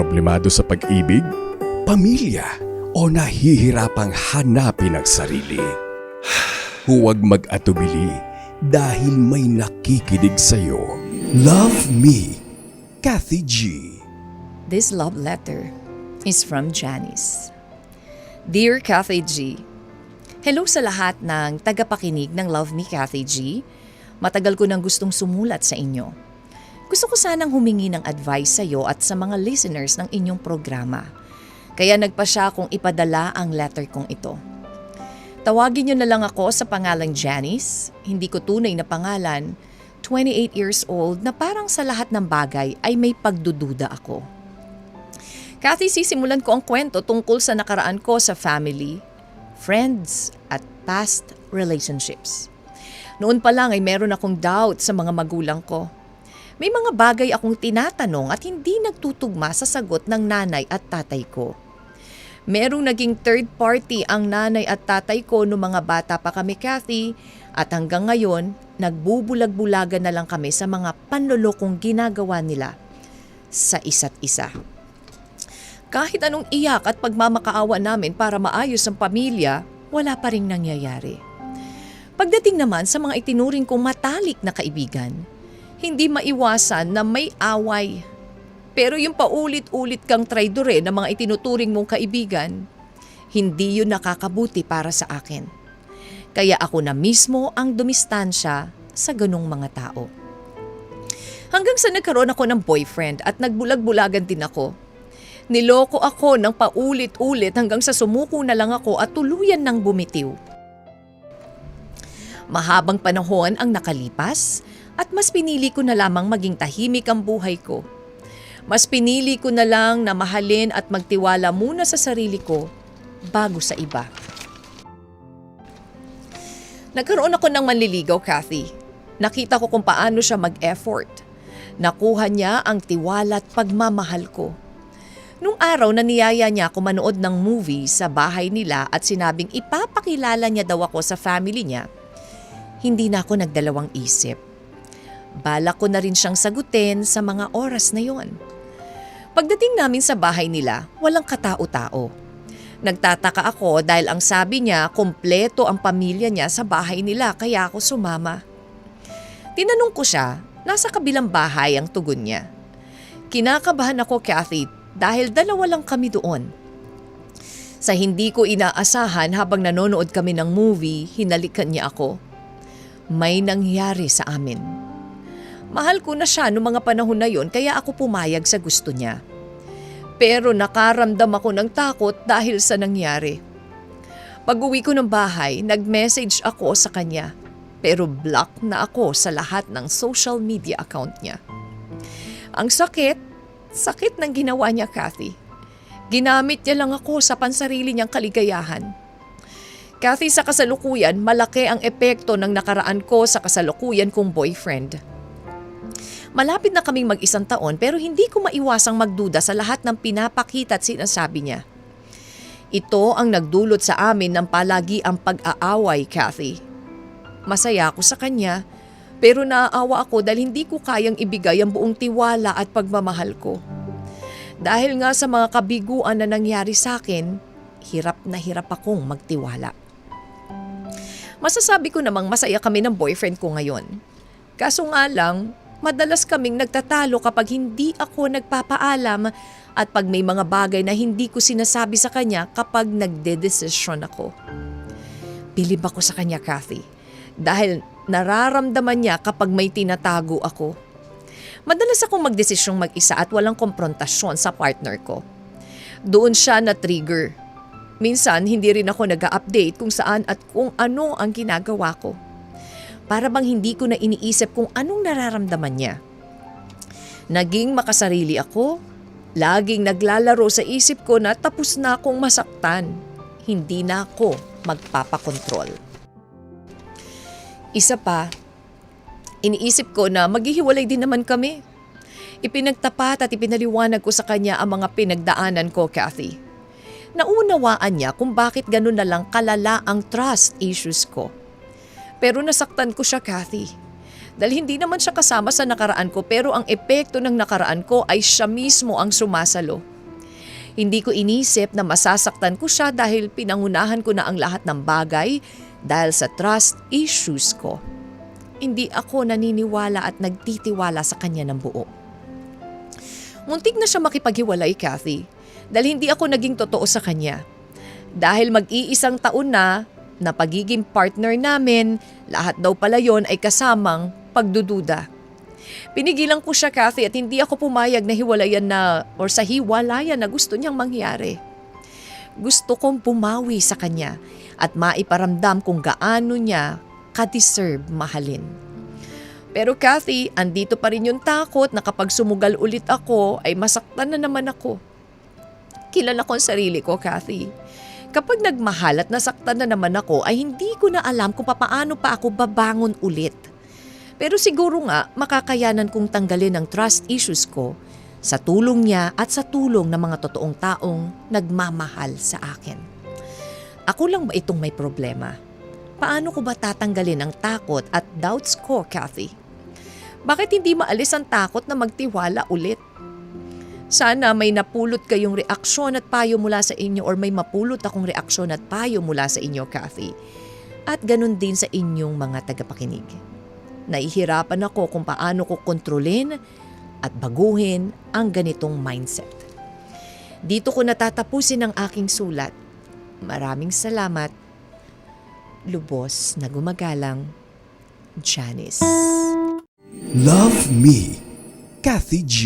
problemado sa pag-ibig, pamilya o nahihirapang hanapin ang sarili. Huwag mag-atubili dahil may nakikinig sa'yo. Love me, Kathy G. This love letter is from Janice. Dear Kathy G, Hello sa lahat ng tagapakinig ng Love Me Kathy G. Matagal ko nang gustong sumulat sa inyo. Gusto ko sanang humingi ng advice sa iyo at sa mga listeners ng inyong programa. Kaya nagpa siya kung ipadala ang letter kong ito. Tawagin niyo na lang ako sa pangalang Janice, hindi ko tunay na pangalan, 28 years old na parang sa lahat ng bagay ay may pagdududa ako. Kathy, sisimulan ko ang kwento tungkol sa nakaraan ko sa family, friends, at past relationships. Noon pa lang ay meron akong doubt sa mga magulang ko. May mga bagay akong tinatanong at hindi nagtutugma sa sagot ng nanay at tatay ko. Merong naging third party ang nanay at tatay ko noong mga bata pa kami, Kathy, at hanggang ngayon, nagbubulag-bulagan na lang kami sa mga panlolokong ginagawa nila sa isa't isa. Kahit anong iyak at pagmamakaawa namin para maayos ang pamilya, wala pa rin nangyayari. Pagdating naman sa mga itinuring kong matalik na kaibigan, hindi maiwasan na may away. Pero yung paulit-ulit kang traidore ng mga itinuturing mong kaibigan, hindi yun nakakabuti para sa akin. Kaya ako na mismo ang dumistansya sa ganong mga tao. Hanggang sa nagkaroon ako ng boyfriend at nagbulag-bulagan din ako. Niloko ako ng paulit-ulit hanggang sa sumuko na lang ako at tuluyan ng bumitiw. Mahabang panahon ang nakalipas at mas pinili ko na lamang maging tahimik ang buhay ko. Mas pinili ko na lang na mahalin at magtiwala muna sa sarili ko bago sa iba. Nagkaroon ako ng manliligaw, Kathy. Nakita ko kung paano siya mag-effort. Nakuha niya ang tiwala at pagmamahal ko. Nung araw na niyaya niya ako manood ng movie sa bahay nila at sinabing ipapakilala niya daw ako sa family niya, hindi na ako nagdalawang isip. Balak ko na rin siyang sagutin sa mga oras na yon. Pagdating namin sa bahay nila, walang katao-tao. Nagtataka ako dahil ang sabi niya kompleto ang pamilya niya sa bahay nila kaya ako sumama. Tinanong ko siya, nasa kabilang bahay ang tugon niya. Kinakabahan ako, Kathy, dahil dalawa lang kami doon. Sa hindi ko inaasahan habang nanonood kami ng movie, hinalikan niya ako. May nangyari sa amin. Mahal ko na siya noong mga panahon na yon kaya ako pumayag sa gusto niya. Pero nakaramdam ako ng takot dahil sa nangyari. Pag uwi ko ng bahay, nag-message ako sa kanya. Pero block na ako sa lahat ng social media account niya. Ang sakit, sakit ng ginawa niya, Kathy. Ginamit niya lang ako sa pansarili niyang kaligayahan. Kathy, sa kasalukuyan, malaki ang epekto ng nakaraan ko sa kasalukuyan kong boyfriend. Malapit na kaming mag-isang taon pero hindi ko maiwasang magduda sa lahat ng pinapakita at sinasabi niya. Ito ang nagdulot sa amin ng palagi ang pag-aaway, Kathy. Masaya ako sa kanya pero naaawa ako dahil hindi ko kayang ibigay ang buong tiwala at pagmamahal ko. Dahil nga sa mga kabiguan na nangyari sa akin, hirap na hirap akong magtiwala. Masasabi ko namang masaya kami ng boyfriend ko ngayon. Kaso nga lang, madalas kaming nagtatalo kapag hindi ako nagpapaalam at pag may mga bagay na hindi ko sinasabi sa kanya kapag nagde-desisyon ako. Bilib ako sa kanya, Kathy. Dahil nararamdaman niya kapag may tinatago ako. Madalas akong magdesisyong mag-isa at walang komprontasyon sa partner ko. Doon siya na-trigger. Minsan, hindi rin ako nag-update kung saan at kung ano ang ginagawa ko. Para bang hindi ko na iniisip kung anong nararamdaman niya. Naging makasarili ako. Laging naglalaro sa isip ko na tapos na akong masaktan. Hindi na ako magpapakontrol. Isa pa, iniisip ko na maghihiwalay din naman kami. Ipinagtapat at ipinaliwanag ko sa kanya ang mga pinagdaanan ko, Kathy. Naunawaan niya kung bakit ganun na lang kalala ang trust issues ko. Pero nasaktan ko siya, Kathy. Dahil hindi naman siya kasama sa nakaraan ko pero ang epekto ng nakaraan ko ay siya mismo ang sumasalo. Hindi ko inisip na masasaktan ko siya dahil pinangunahan ko na ang lahat ng bagay dahil sa trust issues ko. Hindi ako naniniwala at nagtitiwala sa kanya ng buo. Muntik na siya makipaghiwalay, Kathy, dahil hindi ako naging totoo sa kanya. Dahil mag-iisang taon na na pagiging partner namin, lahat daw pala yon ay kasamang pagdududa. Pinigilan ko siya, Kathy, at hindi ako pumayag na hiwalayan na or sa hiwalayan na gusto niyang mangyari. Gusto kong pumawi sa kanya at maiparamdam kung gaano niya ka-deserve mahalin. Pero Kathy, andito pa rin yung takot na kapag sumugal ulit ako ay masaktan na naman ako. Kilala ko ang sarili ko, Kathy. Kapag nagmahal at nasaktan na naman ako ay hindi ko na alam kung papaano pa ako babangon ulit. Pero siguro nga makakayanan kong tanggalin ang trust issues ko sa tulong niya at sa tulong ng mga totoong taong nagmamahal sa akin. Ako lang ba itong may problema? Paano ko ba tatanggalin ang takot at doubts ko, Kathy? Bakit hindi maalis ang takot na magtiwala ulit? Sana may napulot kayong reaksyon at payo mula sa inyo or may mapulot akong reaksyon at payo mula sa inyo, Kathy. At ganun din sa inyong mga tagapakinig. Nahihirapan ako kung paano ko kontrolin at baguhin ang ganitong mindset. Dito ko natatapusin ang aking sulat. Maraming salamat. Lubos na gumagalang, Janice. Love Me, Kathy G.